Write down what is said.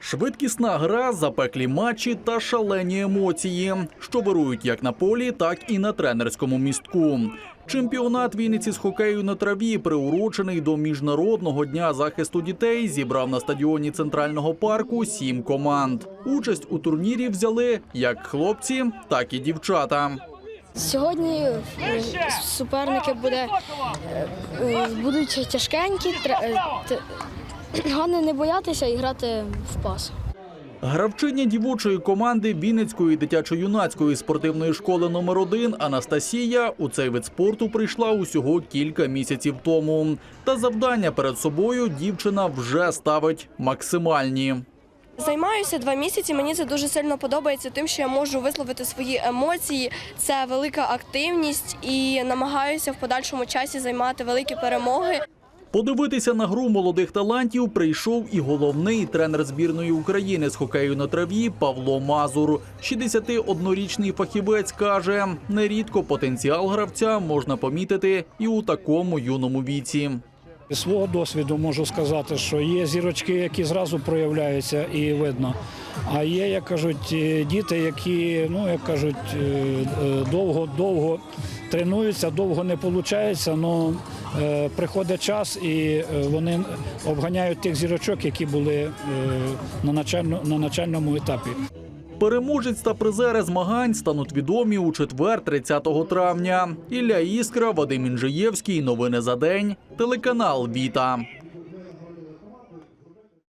Швидкісна гра, запеклі матчі та шалені емоції, що вирують як на полі, так і на тренерському містку. Чемпіонат Вінниці з хокею на траві, приурочений до міжнародного дня захисту дітей, зібрав на стадіоні центрального парку сім команд. Участь у турнірі взяли як хлопці, так і дівчата. Сьогодні е, суперники буде, е, е, будуть тяжкенькі. Е, Головне не боятися і грати в пас. Гравчиня дівочої команди Вінницької дитячо-юнацької спортивної школи номер 1 Анастасія у цей вид спорту прийшла усього кілька місяців тому. Та завдання перед собою дівчина вже ставить максимальні. Займаюся два місяці. Мені це дуже сильно подобається, тим, що я можу висловити свої емоції. Це велика активність і намагаюся в подальшому часі займати великі перемоги. Подивитися на гру молодих талантів прийшов і головний тренер збірної України з хокею на траві Павло Мазур. 61-річний фахівець каже, нерідко потенціал гравця можна помітити і у такому юному віці. З свого досвіду можу сказати, що є зірочки, які зразу проявляються і видно. А є, як кажуть, е, діти, які, ну як кажуть, довго-довго тренуються, довго не виходить, але приходить час і е, вони обганяють тих зірочок, які були е, на начальному етапі. Переможець та призери змагань стануть відомі у четвер, 30 травня. Ілля Іскра, Вадим Інжиєвський. Новини за день. Телеканал Віта.